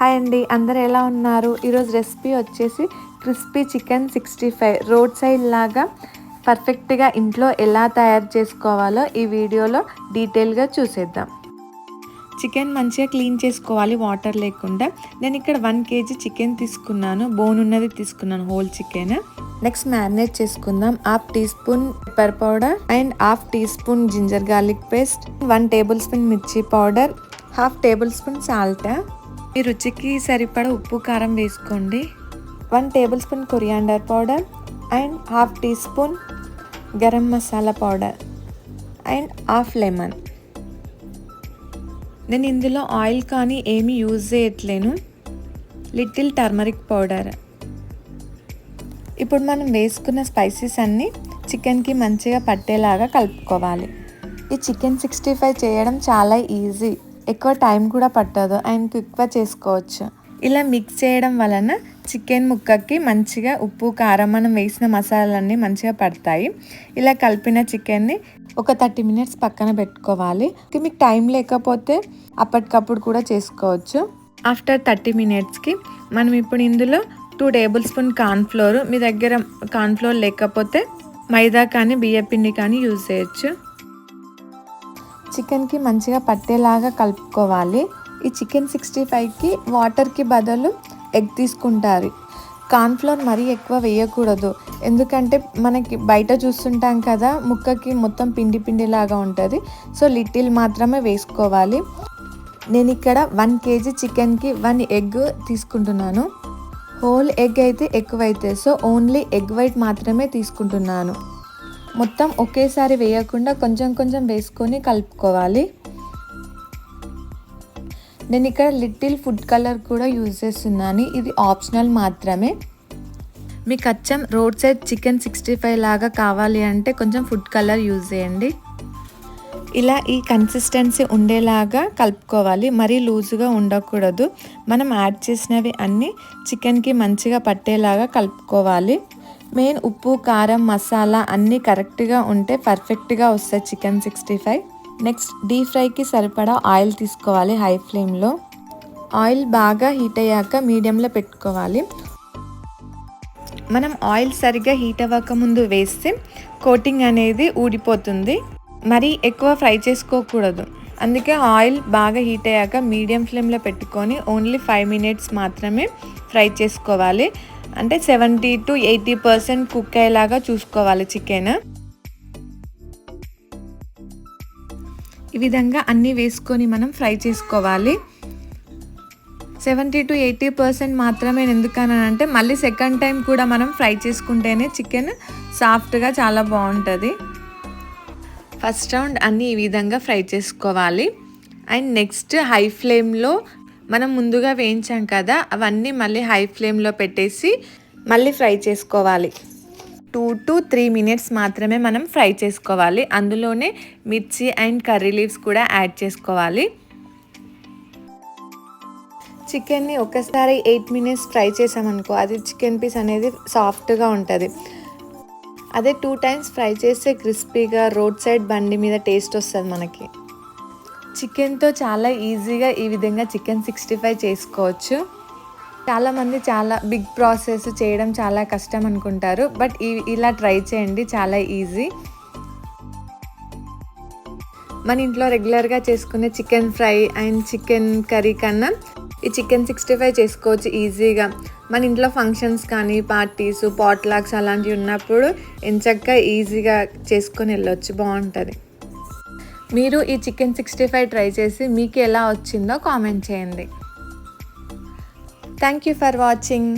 Hi అండి అందరు ఎలా ఉన్నారు? ఈరోజు రెసిపీ వచ్చేసి crispy chicken sixty five. Road side లాగా పర్ఫెక్ట్గా ఇంట్లో ఎలా తయారు చేసుకోవాలో ఈ వీడియోలో డీటెయిల్గా చూసేద్దాం. చికెన్ మంచిగా క్లీన్ చేసుకోవాలి వాటర్ లేకుండా. నేను ఇక్కడ వన్ కేజీ చికెన్ తీసుకున్నాను బోన్ ఉన్నది తీసుకున్నాను హోల్ చికెన్. నెక్స్ట్ మ్యారినేట్ చేసుకుందాం half teaspoon pepper powder and half teaspoon ginger garlic paste one tablespoon మిర్చి powder half tablespoon salt. మీ రుచికి సరిపడ ఉప్పు కారం వేసుకోండి. One tablespoon coriander powder and half teaspoon garam masala powder and half lemon. నేను ఇందులో ఆయిల్ కానీ ఏమీ యూజ్ చేయట్లేను. Little turmeric powder. ఇప్పుడు మనం వేసుకున్న స్పైసెస్ అన్నీ చికెన్కి మంచిగా పట్టేలాగా కలుపుకోవాలి. ఈ చికెన్ సిక్స్టీ ఫైవ్ చేయడం చాలా ఈజీ. ఎక్కువ టైం కూడా పట్టదు. అండ్ క్విక్గా చేసుకోవచ్చు. ఇలా మిక్స్ చేయడం వలన చికెన్ ముక్కకి మంచిగా ఉప్పు కారం మనం వేసిన మసాలాలన్నీ మంచిగా పడతాయి. ఇలా కలిపిన చికెన్ని ఒక థర్టీ మినిట్స్ పక్కన పెట్టుకోవాలి. మీకు టైం లేకపోతే అప్పటికప్పుడు కూడా చేసుకోవచ్చు. ఆఫ్టర్ థర్టీ మినిట్స్కి మనం ఇప్పుడు ఇందులో టూ టేబుల్ స్పూన్ కార్న్ఫ్లోర్ మీ దగ్గర కార్న్ఫ్లోర్ లేకపోతే మైదా కానీ బియ్యపిండి కానీ యూజ్ చేయొచ్చు. చికెన్కి మంచిగా పట్టేలాగా కలుపుకోవాలి. ఈ చికెన్ సిక్స్టీ ఫైవ్కి వాటర్కి బదులు ఎగ్ తీసుకుంటారు. కార్న్ఫ్లోర్ మరీ ఎక్కువ వేయకూడదు. ఎందుకంటే మనకి బయట చూస్తుంటాం కదా ముక్కకి మొత్తం పిండి పిండిలాగా ఉంటుంది. సో లిటిల్ మాత్రమే వేసుకోవాలి. నేను ఇక్కడ వన్ కేజీ చికెన్కి వన్ ఎగ్ తీసుకుంటున్నాను. హోల్ ఎగ్ అయితే ఎక్కువైతే సో ఓన్లీ ఎగ్ వైట్ మాత్రమే తీసుకుంటున్నాను. మొత్తం ఒకేసారి వేయకుండా కొంచెం కొంచెం వేసుకొని కలుపుకోవాలి. నేను ఇక్కడ లిటిల్ ఫుడ్ కలర్ కూడా యూజ్ చేస్తున్నాను. ఇది ఆప్షనల్ మాత్రమే. మీకు అచ్చం road side chicken sixty five లాగా కావాలి అంటే కొంచెం ఫుడ్ కలర్ యూజ్ చేయండి. ఇలా ఈ కన్సిస్టెన్సీ ఉండేలాగా కలుపుకోవాలి. మరీ లూజుగా ఉండకూడదు. మనం యాడ్ చేసినవి అన్నీ చికెన్కి మంచిగా పట్టేలాగా కలుపుకోవాలి. మెయిన్ ఉప్పు కారం మసాలా అన్నీ కరెక్ట్గా ఉంటే పర్ఫెక్ట్గా వస్తాయి chicken sixty five. Next deep ఫ్రైకి సరిపడా ఆయిల్ తీసుకోవాలి హై ఫ్లేమ్లో. ఆయిల్ బాగా హీట్ అయ్యాక మీడియంలో పెట్టుకోవాలి. మనం ఆయిల్ సరిగ్గా హీట్ అవ్వక ముందు వేస్తే కోటింగ్ అనేది ఊడిపోతుంది. మరీ ఎక్కువ ఫ్రై చేసుకోకూడదు. అందుకే ఆయిల్ బాగా హీట్ అయ్యాక మీడియం ఫ్లేమ్లో పెట్టుకొని ఓన్లీ ఫైవ్ మినిట్స్ మాత్రమే ఫ్రై చేసుకోవాలి. అంటే seventy to eighty percent cook అయ్యేలాగా చూసుకోవాలి చికెన్. ఈ విధంగా అన్నీ వేసుకొని మనం ఫ్రై చేసుకోవాలి. సెవెంటీ టు ఎయిటీ పర్సెంట్ మాత్రమే ఎందుకనంటే మళ్ళీ సెకండ్ టైం కూడా మనం ఫ్రై చేసుకుంటేనే చికెన్ సాఫ్ట్గా చాలా బాగుంటుంది. ఫస్ట్ రౌండ్ అన్నీ ఈ విధంగా ఫ్రై చేసుకోవాలి. అండ్ నెక్స్ట్ హై ఫ్లేమ్లో మనం ముందుగా వేయించాం కదా అవన్నీ మళ్ళీ హై ఫ్లేమ్లో పెట్టేసి మళ్ళీ ఫ్రై చేసుకోవాలి. టూ టు త్రీ మినిట్స్ మాత్రమే మనం ఫ్రై చేసుకోవాలి. అందులోనే మిర్చి అండ్ కర్రీ లీవ్స్ కూడా యాడ్ చేసుకోవాలి. చికెన్ని ఒకసారి ఎయిట్ మినిట్స్ ఫ్రై చేసామనుకో అది చికెన్ పీస్ అనేది సాఫ్ట్గా ఉంటుంది. అదే టూ టైమ్స్ ఫ్రై చేస్తే క్రిస్పీగా రోడ్ సైడ్ బండి మీద టేస్ట్ వస్తుంది మనకి. చికెన్తో చాలా ఈజీగా ఈ విధంగా చికెన్ సిక్స్టీ ఫైవ్ చేసుకోవచ్చు. చాలామంది చాలా బిగ్ ప్రాసెస్ చేయడం చాలా కష్టం అనుకుంటారు బట్ ఇలా ట్రై చేయండి చాలా ఈజీ. మన ఇంట్లో రెగ్యులర్గా చేసుకునే chicken fry and chicken curry కన్నా ఈ చికెన్ సిక్స్టీ ఫైవ్ చేసుకోవచ్చు ఈజీగా. మన ఇంట్లో ఫంక్షన్స్ కానీ పార్టీస్ పాట్లాక్స్ అలాంటివి ఉన్నప్పుడు ఎంచక్క ఈజీగా చేసుకొని వెళ్ళొచ్చు బాగుంటుంది. మీరు ఈ చికెన్ సిక్స్టీ ఫైవ్ ట్రై చేసి మీకు ఎలా వచ్చిందో కామెంట్ చేయండి. Thank you for watching